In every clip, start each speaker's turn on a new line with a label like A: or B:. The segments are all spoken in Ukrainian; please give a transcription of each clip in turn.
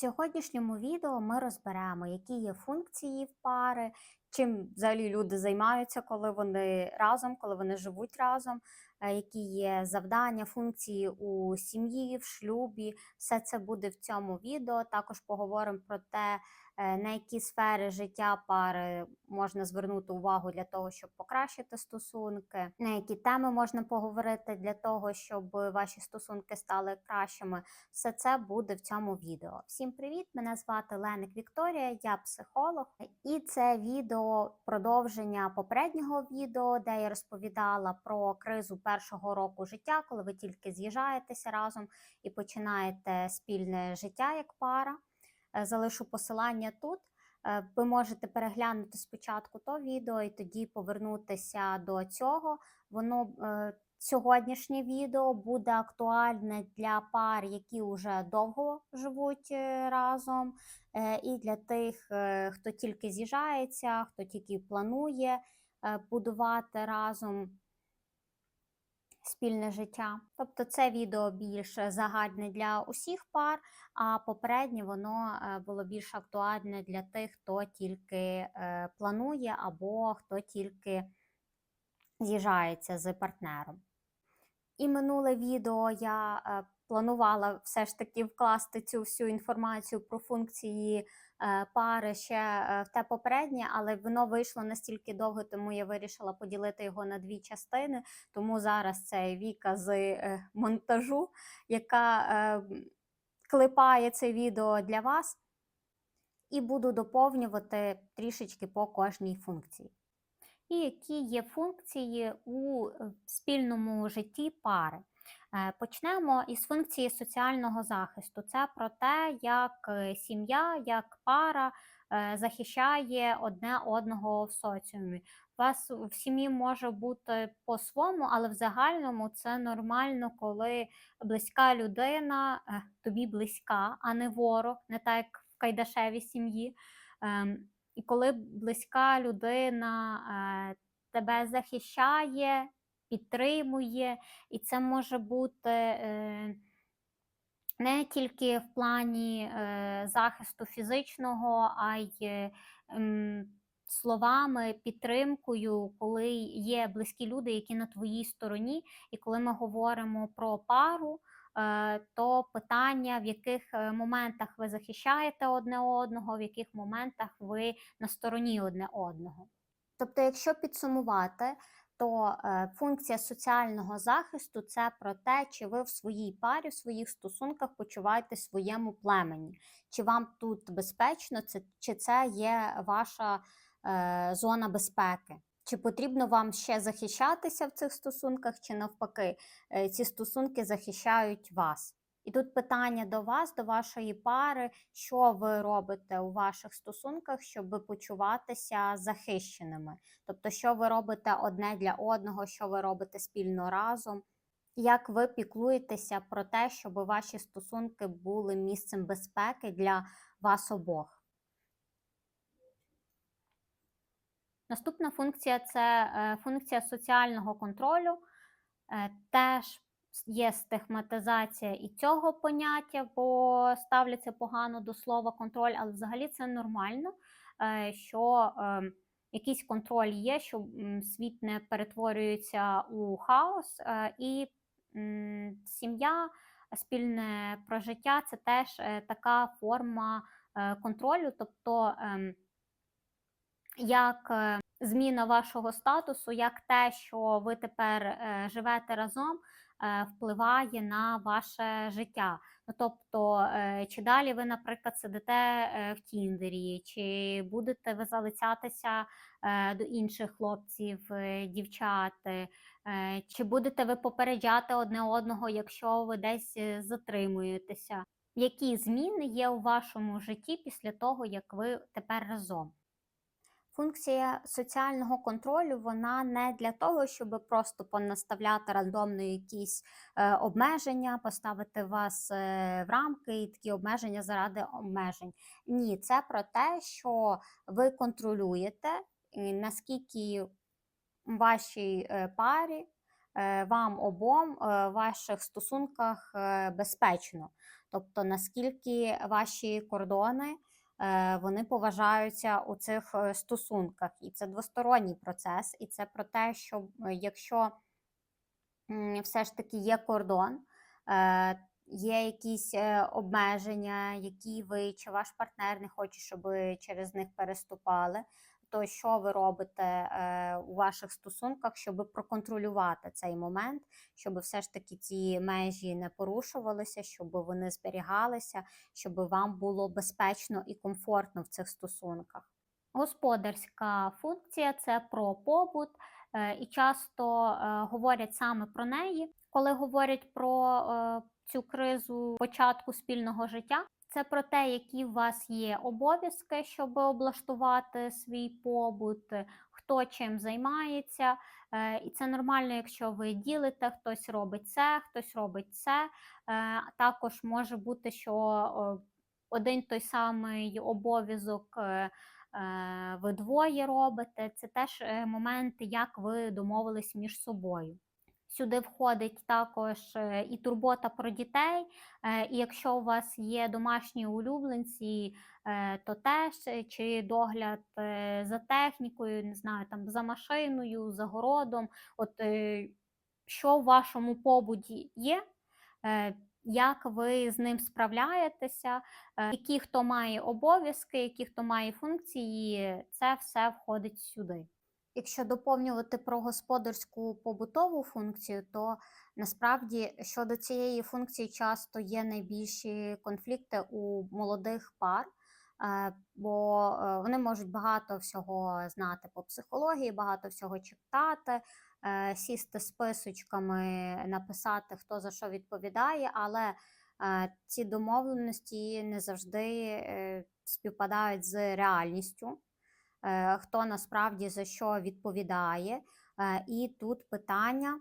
A: Сьогоднішньому відео ми розберемо, які є функції в пари, чим взагалі люди займаються, коли вони разом, коли вони живуть разом, е, які є завдання, функції у сім'ї, в шлюбі. Все це буде в цьому відео. Також поговоримо про те, на які сфери життя пари можна звернути увагу для того, щоб покращити стосунки, на які теми можна поговорити для того, щоб ваші стосунки стали кращими. Все це буде в цьому відео. Всім привіт! Мене звати Леник Вікторія, я психолог, і це відео продовження попереднього відео, де я розповідала про кризу першого року життя, коли ви тільки з'їжджаєтеся разом і починаєте спільне життя як пара. Е, Залишу посилання тут. Е, Ви можете переглянути спочатку то відео і тоді повернутися до цього. Воно е, сьогоднішнє відео буде актуальне для пар, які вже довго живуть разом, і для тих, хто тільки з'їжджається, хто тільки планує будувати разом спільне життя. Тобто це відео більш загальне для усіх пар, а попереднє воно е, було більш актуальне для тих, хто тільки е, планує або хто тільки з'їжджається з партнером. І минуле відео я е, планувала все ж таки вкласти цю всю інформацію про функції пари ще е, в те попереднє, але воно вийшло настільки довго, тому я вирішила поділити його на дві частини. Тому зараз це Віка з е, монтажу, яка е, клепає це відео для вас, і буду доповнювати трішечки по кожній функції. І які є функції у е, спільному житті пари. Е, Почнемо із функції соціального захисту. Це про те, як е, сім'я, як пара е, захищає одне одного в соціумі. У вас в сім'ї може бути по-своєму, але в загальному це нормально, коли близька людина тобі близька, а не ворог, не так як в Кайдашевій сім'ї. Ем, І коли близька людина тебе захищає, підтримує, і це може бути е, не тільки в плані е, захисту фізичного, а й е, словами, підтримкою, коли є близькі люди, які на твоїй стороні. І коли ми говоримо про пару, е, то питання, в яких е, моментах ви захищаєте одне одного, в яких моментах ви на стороні одне одного. Тобто, якщо підсумувати, то е, функція соціального захисту це про те, чи ви в своїй парі, в своїх стосунках почуваєте своєму племені, чи вам тут безпечно, це, чи це є ваша е, зона безпеки. Чи потрібно вам ще захищатися в цих стосунках, чи навпаки, е, ці стосунки захищають вас? І тут питання до вас, до вашої пари, що ви робите у ваших стосунках, щоб почуватися захищеними? Тобто, що ви робите одне для одного, що ви робите спільно разом? Як ви піклуєтеся про те, щоб ваші стосунки були місцем безпеки для вас обох? Наступна функція це е, функція соціального контролю. Е, Теж є стигматизація і цього поняття, бо ставляться погано до слова контроль, але взагалі це нормально, е, що е, якийсь контроль є, що світ не перетворюється у хаос, е, і сім'я, спільне прожиття це теж е, така форма контролю, тобто ем, як зміна вашого статусу, як те, що ви тепер живете разом, впливає на ваше життя. Ну, тобто, е, чи далі ви, наприклад, сидите е, в Тіндері, чи будете ви залицятися е, до інших хлопців, е, дівчат, е, чи будете ви попереджати одне одного, якщо ви десь е, затримуєтеся? Які зміни є у вашому житті після того, як ви тепер разом? Функція соціального контролю вона не для того, щоб просто понаставляти рандомно якісь е, обмеження, поставити вас е, в рамки і такі обмеження заради обмежень. Ні, це про те, що ви контролюєте, наскільки вашій е, парі, е, вам обом е, в ваших стосунках безпечно. Тобто, наскільки ваші кордони вони поважаються у цих е, стосунках. І це двосторонній процес, і це про те, що е, якщо все ж таки є кордон, е, є якісь е, обмеження, які ви чи ваш партнер не хоче, щоб через них переступали. То що ви робите е, у ваших стосунках, щоб проконтролювати цей момент, щоб все ж таки ці межі не порушувалися, щоб вони зберігалися, щоб вам було безпечно і комфортно в цих стосунках. Господарська функція це про побут, е, і часто е, говорять саме про неї, коли говорять про е, цю кризу початку спільного життя. Це про те, які у вас є обов'язки, щоб облаштувати свій побут, хто чим займається. Е, І це нормально, якщо ви ділите, хтось робить це, хтось робить це. Е, Також може бути, що один той самий обов'язок. е, Ви двоє робите, це теж момент, як ви домовились між собою. Сюди входить також е, і турбота про дітей. е, І якщо у вас є домашні улюбленці, е, то теж чи догляд за технікою, не знаю, там за машиною, за городом. От що в вашому побуді є, як ви з ним справляєтеся, які хто має обов'язки, які хто має функції, це все входить сюди. Якщо доповнювати про господарську побутову функцію, то насправді щодо цієї функції часто є найбільші конфлікти у молодих пар, е, бо е, вони можуть багато всього знати по психології, багато всього читати, е, сісти списочками, написати, хто за що відповідає, але ці домовленості не завжди співпадають з реальністю хто насправді за що відповідає. Е, І тут питання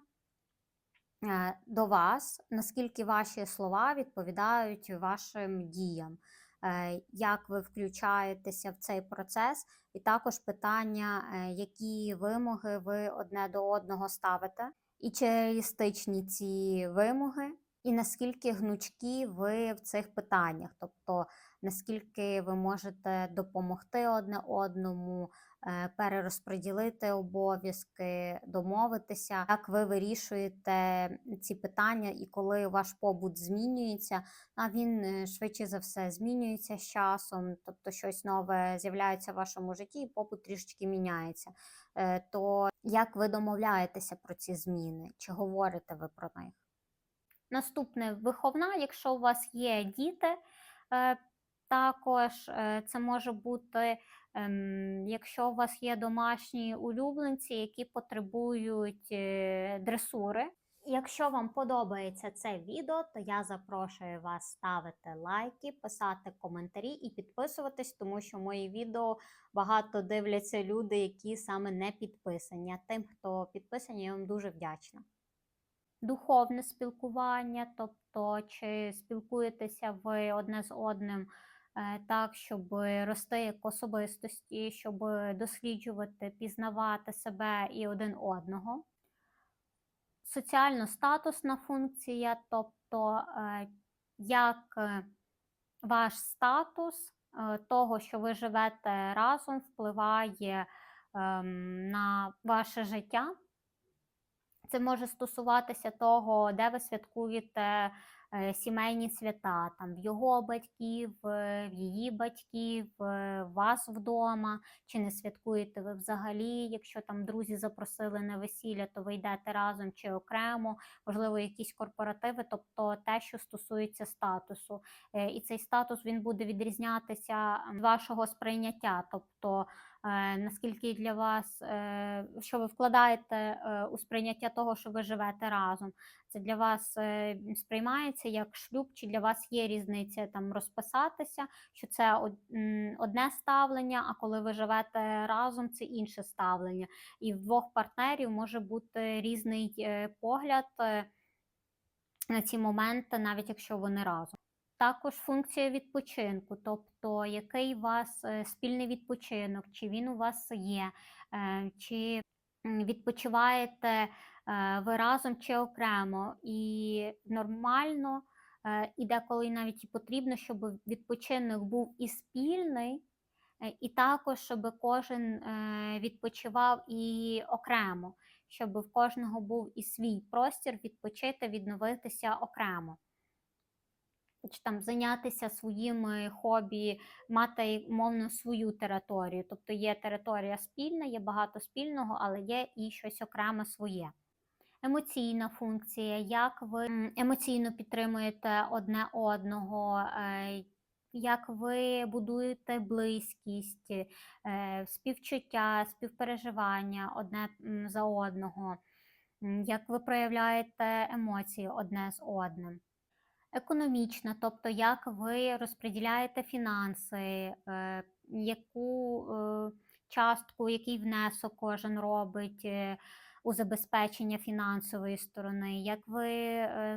A: е, до вас, наскільки ваші слова відповідають вашим діям, е, як ви включаєтеся в цей процес, і також питання, е, які вимоги ви одне до одного ставите, і чи реалістичні ці вимоги, і наскільки гнучкі ви в цих питаннях, тобто наскільки ви можете допомогти одне одному, е, перерозподілити обов'язки, домовитися, як ви вирішуєте ці питання, і коли ваш побут змінюється, а він е, швидше за все змінюється з часом, тобто щось нове з'являється в вашому житті, і побут трішечки міняється. Е, То як ви домовляєтеся про ці зміни? Чи говорите ви про них? Наступне виховна, якщо у вас є діти, також е, це може бути, ем, якщо у вас є домашні улюбленці, які потребують е, дресури. Якщо вам подобається це відео, то я запрошую вас ставити лайки, писати коментарі і підписуватись, тому що мої відео багато дивляться люди, які саме не підписані. Тим, хто підписані, я вам дуже вдячна духовне спілкування, тобто чи спілкуєтеся ви одне з одним так, щоб рости як особистості, щоб досліджувати, пізнавати себе і один одного. Соціально-статусна функція, тобто е, як е, ваш статус е, того, що ви живете разом, впливає ем, на ваше життя. Це може стосуватися того, де ви святкуєте е, сімейні свята, там в його батьків, е, в її батьків, е, вас вдома, чи не святкуєте ви взагалі. Якщо там друзі запросили на весілля, то ви йдете разом чи окремо, можливо, якісь корпоративи, тобто те, що стосується статусу. Е, І цей статус він буде відрізнятися від вашого сприйняття. тобто е, наскільки для вас, е, що ви вкладаєте е, у сприйняття того, що ви живете разом. Це для вас е, сприймається як шлюб, чи для вас є різниця там розписатися, що це одне ставлення, а коли ви живете разом, це інше ставлення. І в двох партнерів може бути різний е, погляд е, на ці моменти, навіть якщо вони разом. Також функція відпочинку, тобто який у вас е, спільний відпочинок, чи він у вас є, е, чи відпочиваєте е, ви разом чи окремо. І нормально і деколи навіть і потрібно, щоб відпочинок був і спільний, і також, щоб кожен відпочивав і окремо, щоб в кожного був і свій простір відпочити, відновитися окремо. Чи там зайнятися своїми хобі, мати умовно свою територію. Тобто є територія спільна, є багато спільного, але є і щось окреме своє. Емоційна функція, як ви емоційно підтримуєте одне одного, е, як ви будуєте близькість, е, співчуття, співпереживання одне за одного, як ви проявляєте емоції одне з одним. Економічна, тобто як ви розподіляєте фінанси, е, яку е, частку, який внесок кожен робить е, у забезпечення фінансової сторони, як ви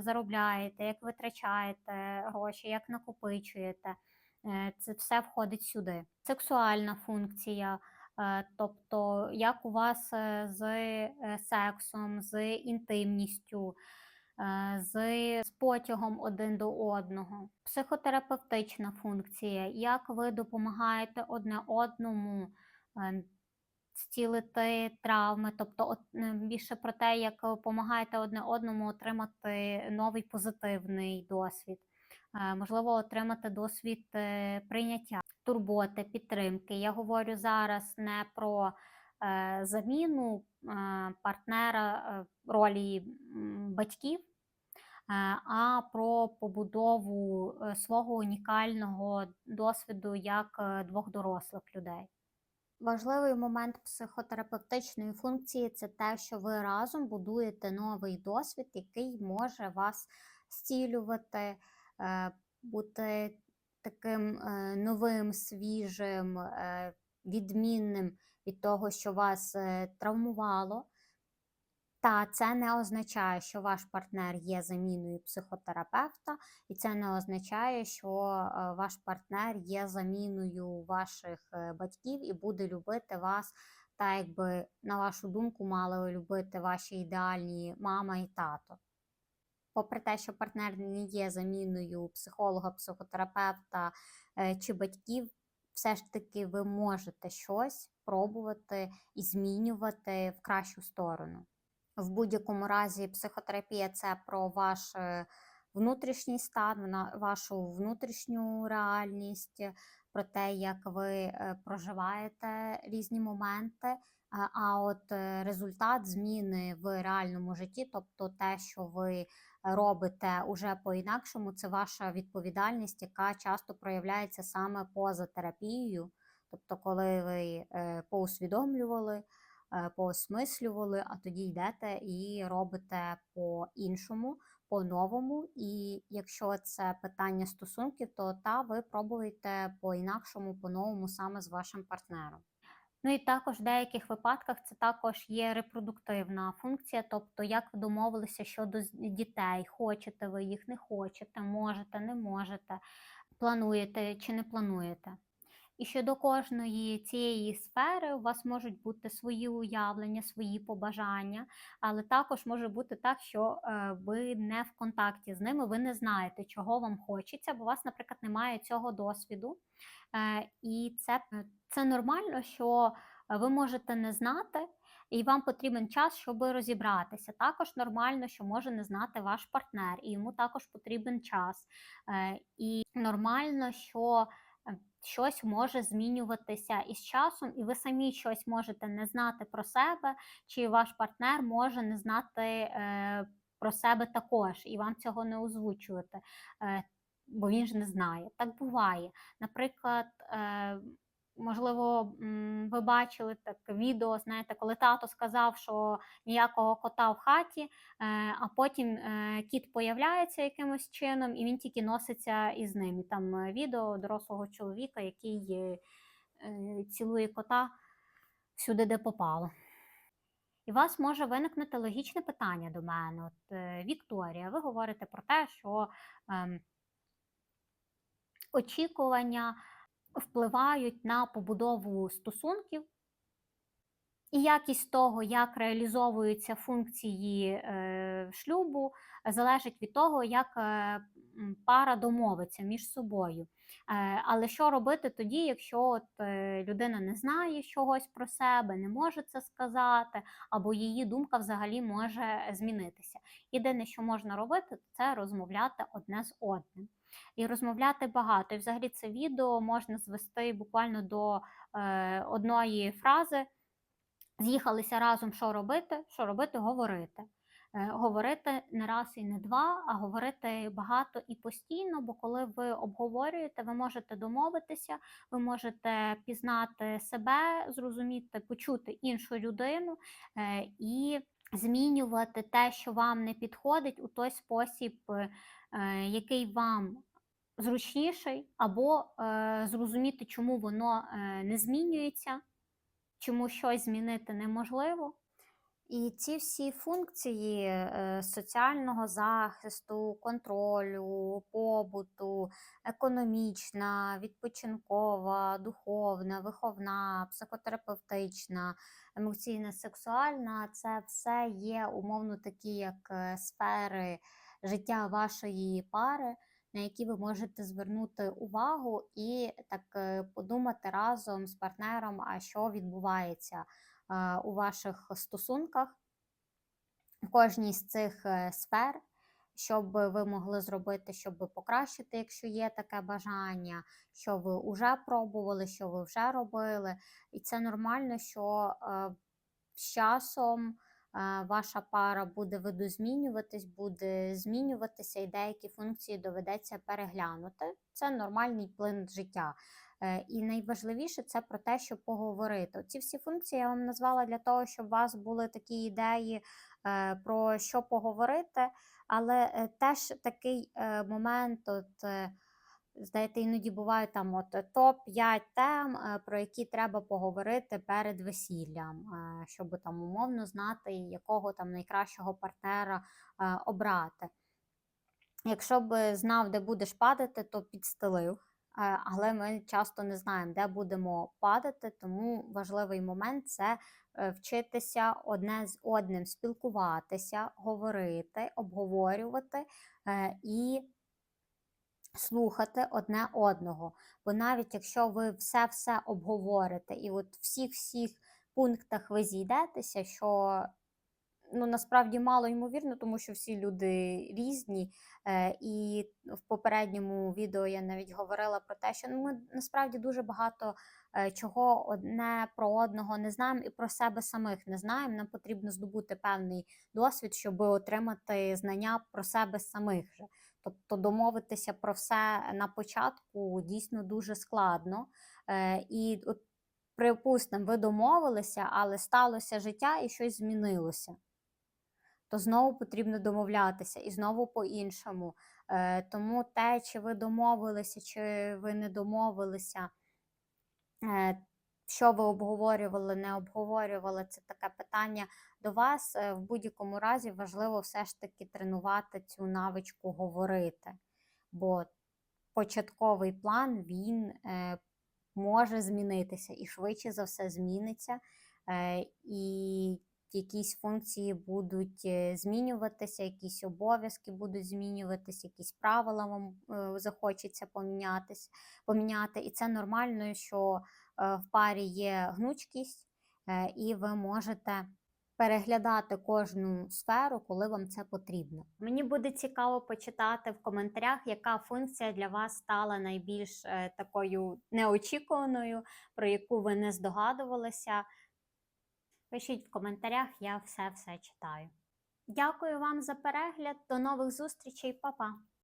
A: заробляєте, як витрачаєте гроші, як накопичуєте. Це все входить сюди. Сексуальна функція, тобто як у вас з сексом, з інтимністю з, з потягом один до одного. Психотерапевтична функція, як ви допомагаєте одне одному е, зцілити травми, тобто е, більше про те, як ви допомагаєте одне одному отримати новий позитивний досвід. Е, Можливо, отримати досвід е, прийняття, турботи, підтримки. Я говорю зараз не про е, заміну е, партнера е, ролі батьків, е, а про побудову е, свого унікального досвіду як е, двох дорослих людей. Важливий момент психотерапевтичної функції це те, що ви разом будуєте новий досвід, який може вас зцілювати, е, бути таким е, новим, свіжим, е, відмінним від того, що вас е, травмувало. Та це не означає, що ваш партнер є заміною психотерапевта, і це не означає, що е, ваш партнер є заміною ваших е, батьків і буде любити вас, так якби, на вашу думку, мали любити ваші ідеальні мама і тато. Попри те, що партнер не є заміною психолога, психотерапевта е, чи батьків, все ж таки ви можете щось пробувати і змінювати в кращу сторону. В будь-якому разі психотерапія це про ваш е, внутрішній стан, вашу внутрішню реальність, е, про те, як ви е, проживаєте різні моменти. А- А от е, результат зміни в реальному житті, тобто те, що ви робите уже по-інакшому, це ваша відповідальність, яка часто проявляється саме поза терапією. Тобто, коли ви е, поусвідомлювали, е, поосмислювали, а тоді йдете і робите по-іншому, по-новому. І якщо це питання стосунків, то та ви пробуєте по-інакшому, по-новому саме з вашим партнером. Ну і також в деяких випадках це також є репродуктивна функція, тобто як ви домовилися щодо дітей, хочете ви їх, не хочете, можете, не можете, плануєте чи не плануєте. І щодо кожної цієї сфери у вас можуть бути свої уявлення, свої побажання, але також може бути так, що е, ви не в контакті з ними, ви не знаєте, чого вам хочеться, бо у вас, наприклад, немає цього досвіду. Е, і це, е, це нормально, що ви можете не знати, і вам потрібен час, щоб розібратися. Також нормально, що може не знати ваш партнер, і йому також потрібен час. І нормально, що щось може змінюватися із часом, і ви самі щось можете не знати про себе, чи ваш партнер може не знати е, про себе також, і вам цього не озвучувати. Е, Бо він ж не знає. Так буває. Наприклад, е, можливо, ви бачили таке відео, знаєте, коли тато сказав, що ніякого кота в хаті, е, а потім е, кіт появляється якимось чином, і він тільки носиться із ним. І там е, відео дорослого чоловіка, який цілує кота всюди, де попало. І у вас може виникнути логічне питання до мене. От, Вікторія, ви говорите про те, що ем, очікування впливають на побудову стосунків, і якість того, як реалізовуються функції е, шлюбу, залежить від того, як е, пара домовиться між собою. Е, Але що робити тоді, якщо от людина не знає чогось про себе, не може це сказати, або її думка взагалі може змінитися? Єдине, що можна робити, це розмовляти одне з одним. І розмовляти багато. І взагалі це відео можна звести буквально до е, одної фрази. З'їхалися разом, що робити, що робити, говорити. Е, Говорити не раз і не два, а говорити багато і постійно, бо коли ви обговорюєте, ви можете домовитися, ви можете пізнати себе, зрозуміти, почути іншу людину е, і змінювати те, що вам не підходить, у той спосіб, е, який вам зручніший, або е, зрозуміти, чому воно е, не змінюється чому щось змінити неможливо. І ці всі функції е, соціального захисту, контролю, побуту, економічна, відпочинкова, духовна, виховна, психотерапевтична, емоційна, сексуальна це все є умовно такі, як е, сфери життя вашої пари, на які ви можете звернути увагу і так е, подумати разом з партнером, а що відбувається у ваших стосунках в кожній з цих е, сфер, що би ви могли зробити, щоб покращити, якщо є таке бажання, що ви вже пробували, що ви вже робили. І це нормально, що е, з часом е, ваша пара буде видозмінюватись, буде змінюватися, і деякі функції доведеться переглянути. Це нормальний плин життя. Е, І найважливіше це про те, щоб поговорити. Ці всі функції я вам назвала для того, щоб у вас були такі ідеї е, про що поговорити, але е, теж такий момент, от. Знаєте, іноді бувають там от топ-5 тем, про які треба поговорити перед весіллям, щоб там умовно знати, якого там найкращого партнера обрати. Якщо б знав, де будеш падати, то підстелив. Е, Але ми часто не знаємо, де будемо падати, тому важливий момент це е, вчитися одне з одним спілкуватися, говорити, обговорювати е, і слухати одне одного. Бо навіть якщо ви все-все обговорите, і от всіх-всіх пунктах ви зійдетеся, що ну, насправді мало ймовірно, тому що всі люди різні. Е, і в попередньому відео я навіть говорила про те, що ну, ми насправді дуже багато е, чого одне про одного не знаємо і про себе самих не знаємо. Нам потрібно здобути певний досвід, щоб отримати знання про себе самих. Тобто домовитися про все на початку дійсно дуже складно. Е, І от, припустимо, ви домовилися, але сталося життя і щось змінилося. То знову потрібно домовлятися і знову по-іншому. Е, Тому те, чи ви домовилися, чи ви не домовилися, е, що ви обговорювали, не обговорювали, це таке питання до вас. Е, В будь-якому разі важливо все ж таки тренувати цю навичку говорити. Бо початковий план він е, може змінитися і швидше за все зміниться. Е, і якісь функції будуть е, змінюватися, якісь обов'язки будуть змінюватися, якісь правила вам е, захочеться помінятись, поміняти. І це нормально, що е, в парі є гнучкість, і ви можете переглядати кожну сферу, коли вам це потрібно. Мені буде цікаво почитати в коментарях, яка функція для вас стала найбільш такою неочікуваною, про яку ви не здогадувалися. Пишіть в коментарях, я все все читаю. Дякую вам за перегляд. До нових зустрічей, Па-па!